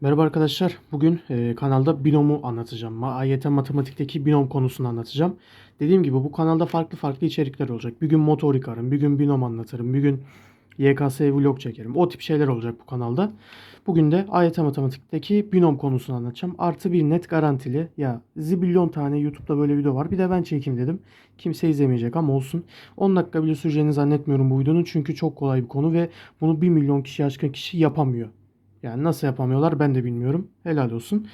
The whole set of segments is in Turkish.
Merhaba arkadaşlar. Bugün e, kanalda binomu anlatacağım. AYT matematikteki binom konusunu anlatacağım. Dediğim gibi bu kanalda farklı farklı içerikler olacak. Bir gün motorik arım, bir gün binom anlatırım, bir gün YKS vlog çekerim. O tip şeyler olacak bu kanalda. Bugün de AYT matematikteki binom konusunu anlatacağım. Artı bir net garantili. Ya zibilyon tane YouTube'da böyle video var. Bir de ben çekeyim dedim. Kimse izlemeyecek ama olsun. 10 dakika bile süreceğini zannetmiyorum bu videonun. Çünkü çok kolay bir konu ve bunu 1 milyon kişi aşkın kişi yapamıyor. Yani nasıl yapamıyorlar ben de bilmiyorum. Helal olsun.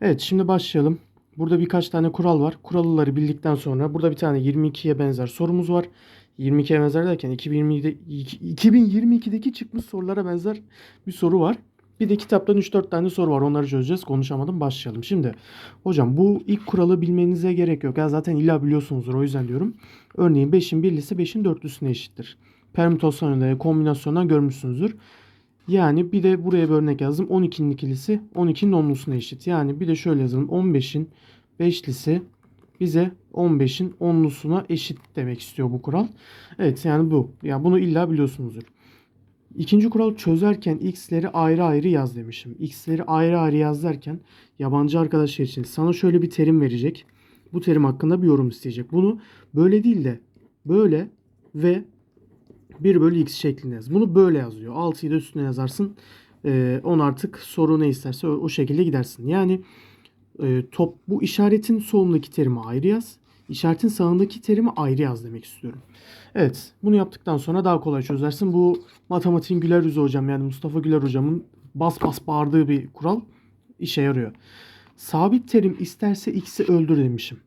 Evet şimdi başlayalım. Burada birkaç tane kural var. Kuralları bildikten sonra burada bir tane 22'ye benzer sorumuz var. 22'ye benzer derken 2022'de, 2022'deki çıkmış sorulara benzer bir soru var. Bir de kitaptan 3-4 tane soru var. Onları çözeceğiz. Konuşamadım. Başlayalım. Şimdi hocam bu ilk kuralı bilmenize gerek yok. Ya zaten illa biliyorsunuzdur. O yüzden diyorum. Örneğin 5'in birlisi 5'in dörtlüsüne eşittir. Permütasyonunda kombinasyondan görmüşsünüzdür. Yani bir de buraya bir örnek yazdım. 12'nin ikilisi 12'nin onlusuna eşit. Yani bir de şöyle yazalım. 15'in beşlisi bize 15'in onlusuna eşit demek istiyor bu kural. Evet yani bu. Yani bunu illa biliyorsunuzdur. İkinci kural çözerken x'leri ayrı ayrı yaz demişim. X'leri ayrı ayrı yaz derken yabancı arkadaşlar için sana şöyle bir terim verecek. Bu terim hakkında bir yorum isteyecek. Bunu böyle değil de böyle ve 1 bölü x şeklinde yaz. Bunu böyle yazıyor. 6'yı da üstüne yazarsın. Ee, 10 artık soru ne isterse o, o şekilde gidersin. Yani e, top bu işaretin solundaki terimi ayrı yaz. İşaretin sağındaki terimi ayrı yaz demek istiyorum. Evet bunu yaptıktan sonra daha kolay çözersin. Bu matematiğin Güler Yüzü hocam yani Mustafa Güler hocamın bas bas bağırdığı bir kural işe yarıyor. Sabit terim isterse x'i öldür demişim.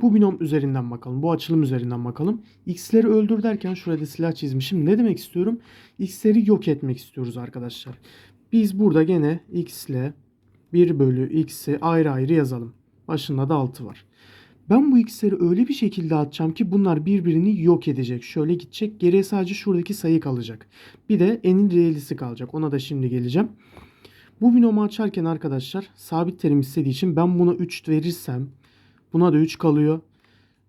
Bu binom üzerinden bakalım. Bu açılım üzerinden bakalım. X'leri öldür derken şurada silah çizmişim. Ne demek istiyorum? X'leri yok etmek istiyoruz arkadaşlar. Biz burada gene X ile 1 bölü X'i ayrı ayrı yazalım. Başında da 6 var. Ben bu X'leri öyle bir şekilde atacağım ki bunlar birbirini yok edecek. Şöyle gidecek. Geriye sadece şuradaki sayı kalacak. Bir de n'in reelisi kalacak. Ona da şimdi geleceğim. Bu binomu açarken arkadaşlar sabit terim istediği için ben buna 3 verirsem Buna da 3 kalıyor.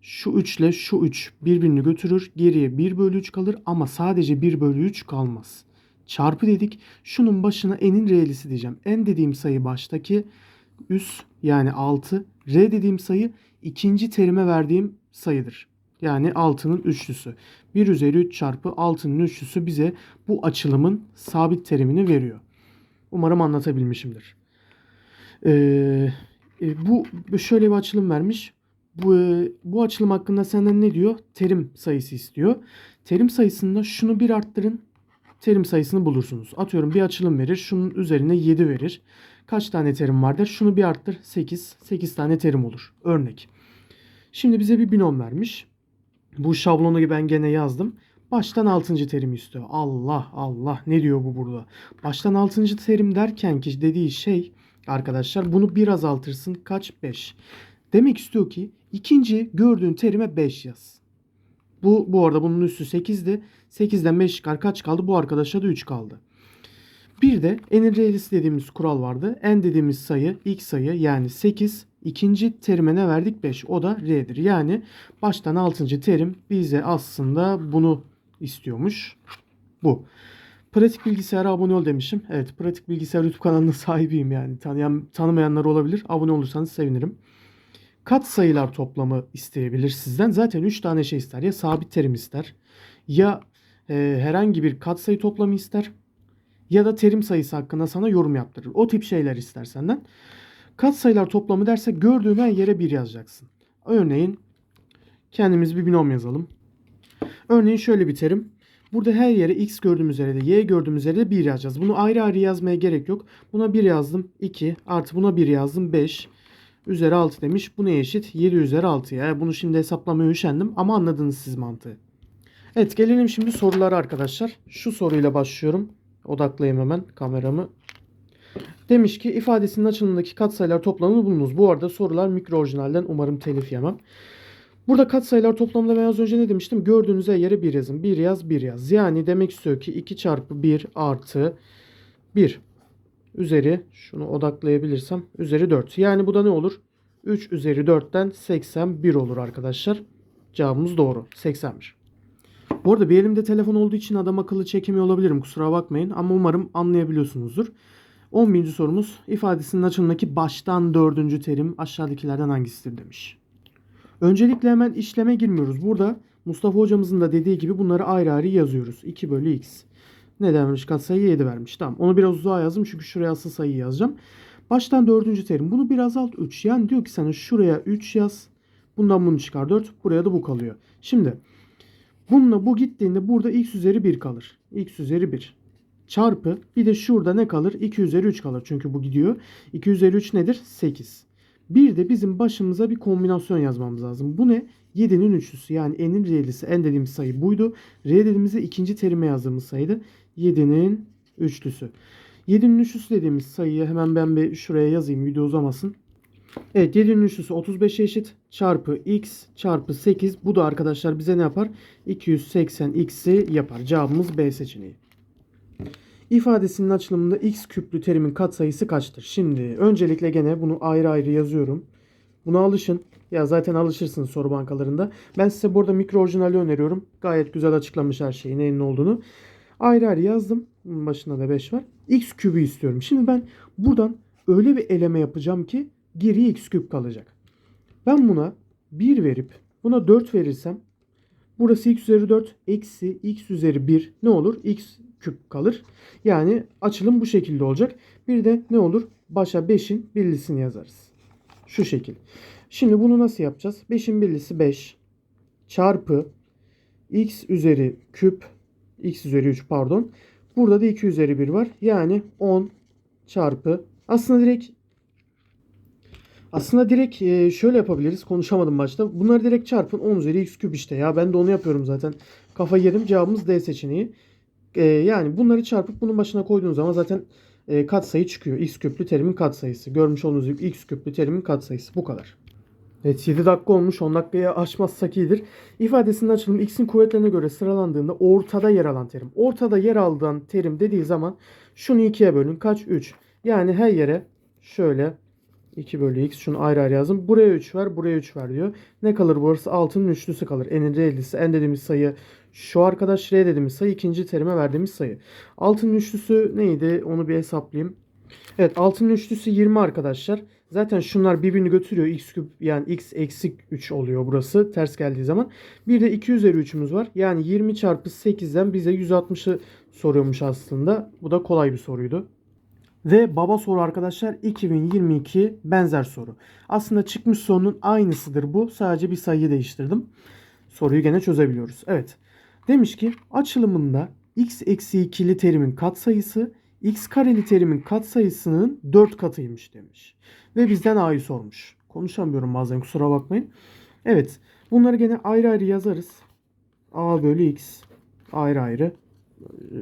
Şu 3 ile şu 3 birbirini götürür. Geriye 1 bölü 3 kalır ama sadece 1 bölü 3 kalmaz. Çarpı dedik. Şunun başına n'in re'lisi diyeceğim. n dediğim sayı baştaki üs yani 6. R dediğim sayı ikinci terime verdiğim sayıdır. Yani 6'nın üçlüsü. 1 üzeri 3 çarpı 6'nın üçlüsü bize bu açılımın sabit terimini veriyor. Umarım anlatabilmişimdir. Ee, e, bu şöyle bir açılım vermiş. Bu, e, bu açılım hakkında senden ne diyor? Terim sayısı istiyor. Terim sayısında şunu bir arttırın. Terim sayısını bulursunuz. Atıyorum bir açılım verir. Şunun üzerine 7 verir. Kaç tane terim vardır? Şunu bir arttır. 8. 8 tane terim olur. Örnek. Şimdi bize bir binom vermiş. Bu şablonu ben gene yazdım. Baştan 6. terim istiyor. Allah Allah ne diyor bu burada? Baştan 6. terim derken ki dediği şey arkadaşlar bunu bir azaltırsın. Kaç? 5. Demek istiyor ki ikinci gördüğün terime 5 yaz. Bu, bu arada bunun üstü 8'di. 8'den 5 çıkar kaç kaldı? Bu arkadaşa da 3 kaldı. Bir de n'in re'lisi dediğimiz kural vardı. n dediğimiz sayı ilk sayı yani 8. İkinci terime ne verdik? 5. O da r'dir. Yani baştan 6. terim bize aslında bunu istiyormuş. Bu. Pratik bilgisayara abone ol demişim. Evet pratik bilgisayar YouTube kanalının sahibiyim yani. Tanıyan, tanımayanlar olabilir. Abone olursanız sevinirim. Kat sayılar toplamı isteyebilir sizden. Zaten 3 tane şey ister. Ya sabit terim ister. Ya e, herhangi bir katsayı toplamı ister. Ya da terim sayısı hakkında sana yorum yaptırır. O tip şeyler ister senden. Kat sayılar toplamı derse gördüğün her yere 1 yazacaksın. Örneğin kendimiz bir binom yazalım. Örneğin şöyle bir terim. Burada her yere x gördüğümüz yere de y gördüğümüz yere de 1 yazacağız. Bunu ayrı ayrı yazmaya gerek yok. Buna 1 yazdım 2 artı buna 1 yazdım 5 üzeri 6 demiş. Bu neye eşit? 7 üzeri 6 ya. Bunu şimdi hesaplamaya üşendim ama anladınız siz mantığı. Evet gelelim şimdi sorulara arkadaşlar. Şu soruyla başlıyorum. Odaklayayım hemen kameramı. Demiş ki ifadesinin açılımındaki katsayılar toplamını bulunuz. Bu arada sorular mikro orijinalden umarım telif yemem. Burada katsayılar toplamında ben az önce ne demiştim? Gördüğünüz her yere 1 yazın. 1 yaz 1 yaz. Yani demek istiyor ki 2 çarpı 1 artı 1 üzeri şunu odaklayabilirsem üzeri 4. Yani bu da ne olur? 3 üzeri 4'ten 81 olur arkadaşlar. Cevabımız doğru. 81. Bu arada bir elimde telefon olduğu için adam akıllı çekemiyor olabilirim. Kusura bakmayın ama umarım anlayabiliyorsunuzdur. 11. sorumuz ifadesinin açılımındaki baştan dördüncü terim aşağıdakilerden hangisidir demiş. Öncelikle hemen işleme girmiyoruz. Burada Mustafa hocamızın da dediği gibi bunları ayrı ayrı yazıyoruz. 2 bölü x. Ne vermiş? Katsayı 7 vermiş. Tamam. Onu biraz uzağa yazdım çünkü şuraya asıl sayıyı yazacağım. Baştan dördüncü terim. Bunu biraz alt 3. Yani diyor ki sana şuraya 3 yaz. Bundan bunu çıkar 4. Buraya da bu kalıyor. Şimdi bununla bu gittiğinde burada x üzeri 1 kalır. x üzeri 1 çarpı bir de şurada ne kalır? 2 üzeri 3 kalır. Çünkü bu gidiyor. 2 üzeri 3 nedir? 8. Bir de bizim başımıza bir kombinasyon yazmamız lazım. Bu ne? 7'nin üçlüsü yani n'in re'lisi. n dediğimiz sayı buydu. r dediğimizde ikinci terime yazdığımız sayıydı. 7'nin üçlüsü. 7'nin üçlüsü dediğimiz sayıyı hemen ben bir şuraya yazayım video uzamasın. Evet 7'nin üçlüsü 35 eşit çarpı x çarpı 8. Bu da arkadaşlar bize ne yapar? 280x'i yapar. Cevabımız B seçeneği. İfadesinin açılımında x küplü terimin katsayısı kaçtır? Şimdi öncelikle gene bunu ayrı ayrı yazıyorum. Buna alışın. Ya zaten alışırsınız soru bankalarında. Ben size burada mikro orijinali öneriyorum. Gayet güzel açıklamış her şeyi neyin ne olduğunu. Ayrı ayrı yazdım. Bunun başında da 5 var. x kübü istiyorum. Şimdi ben buradan öyle bir eleme yapacağım ki geriye x küp kalacak. Ben buna 1 verip buna 4 verirsem burası x üzeri 4 eksi x üzeri 1 ne olur? x küp kalır. Yani açılım bu şekilde olacak. Bir de ne olur? Başa 5'in birlisini yazarız. Şu şekil. Şimdi bunu nasıl yapacağız? 5'in birlisi 5 çarpı x üzeri küp x üzeri 3 pardon. Burada da 2 üzeri 1 var. Yani 10 çarpı aslında direkt aslında direkt e, şöyle yapabiliriz. Konuşamadım başta. Bunları direkt çarpın 10 üzeri x küp işte ya. Ben de onu yapıyorum zaten. Kafa yedim. Cevabımız D seçeneği. E, yani bunları çarpıp bunun başına koyduğunuz zaman zaten e, katsayı çıkıyor. X küplü terimin katsayısı. Görmüş olduğunuz gibi x küplü terimin katsayısı. Bu kadar. Evet 7 dakika olmuş. 10 dakikaya aşmazsak iyidir. İfadesinin açılımı x'in kuvvetlerine göre sıralandığında ortada yer alan terim. Ortada yer alan terim dediği zaman şunu ikiye bölün. Kaç? 3. Yani her yere şöyle 2 bölü x şunu ayrı ayrı yazdım. Buraya 3 ver, buraya 3 ver diyor. Ne kalır burası? 6'nın üçlüsü kalır. N'in re'lisi. N dediğimiz sayı şu arkadaş R dediğimiz sayı ikinci terime verdiğimiz sayı. 6'nın üçlüsü neydi? Onu bir hesaplayayım. Evet 6'nın üçlüsü 20 arkadaşlar. Zaten şunlar birbirini götürüyor. X küp yani x eksik 3 oluyor burası ters geldiği zaman. Bir de 2 üzeri 3'ümüz var. Yani 20 çarpı 8'den bize 160'ı soruyormuş aslında. Bu da kolay bir soruydu. Ve baba soru arkadaşlar 2022 benzer soru. Aslında çıkmış sorunun aynısıdır bu. Sadece bir sayıyı değiştirdim. Soruyu gene çözebiliyoruz. Evet. Demiş ki açılımında x eksi 2'li terimin katsayısı x kareli terimin katsayısının 4 katıymış demiş. Ve bizden a'yı sormuş. Konuşamıyorum bazen kusura bakmayın. Evet. Bunları gene ayrı ayrı yazarız. a bölü x ayrı ayrı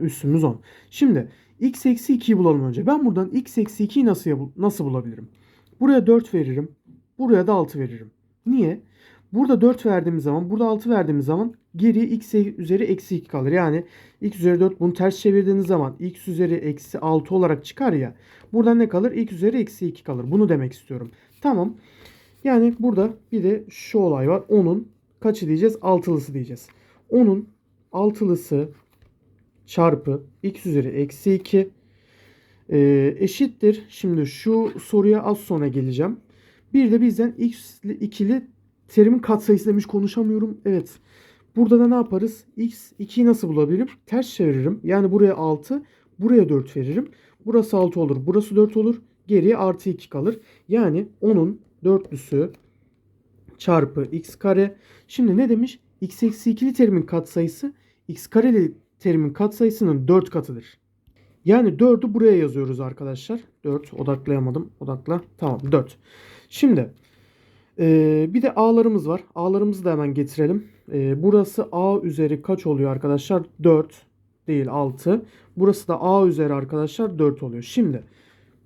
üstümüz 10. Şimdi x eksi 2'yi bulalım önce. Ben buradan x eksi 2'yi nasıl, nasıl bulabilirim? Buraya 4 veririm. Buraya da 6 veririm. Niye? Burada 4 verdiğimiz zaman, burada 6 verdiğimiz zaman geriye x üzeri eksi 2 kalır. Yani x üzeri 4 bunu ters çevirdiğiniz zaman x üzeri eksi 6 olarak çıkar ya. Buradan ne kalır? x üzeri eksi 2 kalır. Bunu demek istiyorum. Tamam. Yani burada bir de şu olay var. 10'un kaçı diyeceğiz? Altılısı diyeceğiz. 10'un altılısı çarpı x üzeri eksi 2 e, eşittir. Şimdi şu soruya az sonra geleceğim. Bir de bizden x ikili terimin katsayısı demiş konuşamıyorum. Evet. Burada da ne yaparız? x 2'yi nasıl bulabilirim? Ters çeviririm. Yani buraya 6, buraya 4 veririm. Burası 6 olur, burası 4 olur. Geriye artı 2 kalır. Yani 10'un dörtlüsü çarpı x kare. Şimdi ne demiş? x eksi 2'li terimin katsayısı x kareli terimin katsayısının 4 katıdır. Yani 4'ü buraya yazıyoruz arkadaşlar. 4 odaklayamadım. Odakla. Tamam 4. Şimdi ee, bir de a'larımız var. A'larımızı da hemen getirelim. Ee, burası a üzeri kaç oluyor arkadaşlar? 4 değil 6. Burası da a üzeri arkadaşlar 4 oluyor. Şimdi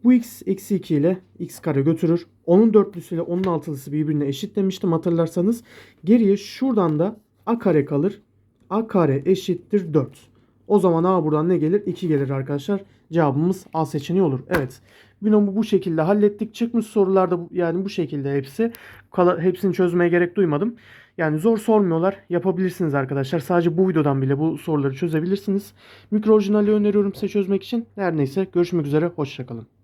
bu x eksi 2 ile x kare götürür. Onun dörtlüsü ile onun altılısı birbirine eşit demiştim hatırlarsanız. Geriye şuradan da a kare kalır. a kare eşittir 4. O zaman a buradan ne gelir? 2 gelir arkadaşlar. Cevabımız A seçeneği olur. Evet. Binomu bu şekilde hallettik. Çıkmış sorularda yani bu şekilde hepsi. Kala, hepsini çözmeye gerek duymadım. Yani zor sormuyorlar. Yapabilirsiniz arkadaşlar. Sadece bu videodan bile bu soruları çözebilirsiniz. Mikro öneriyorum size çözmek için. Her neyse görüşmek üzere. Hoşçakalın.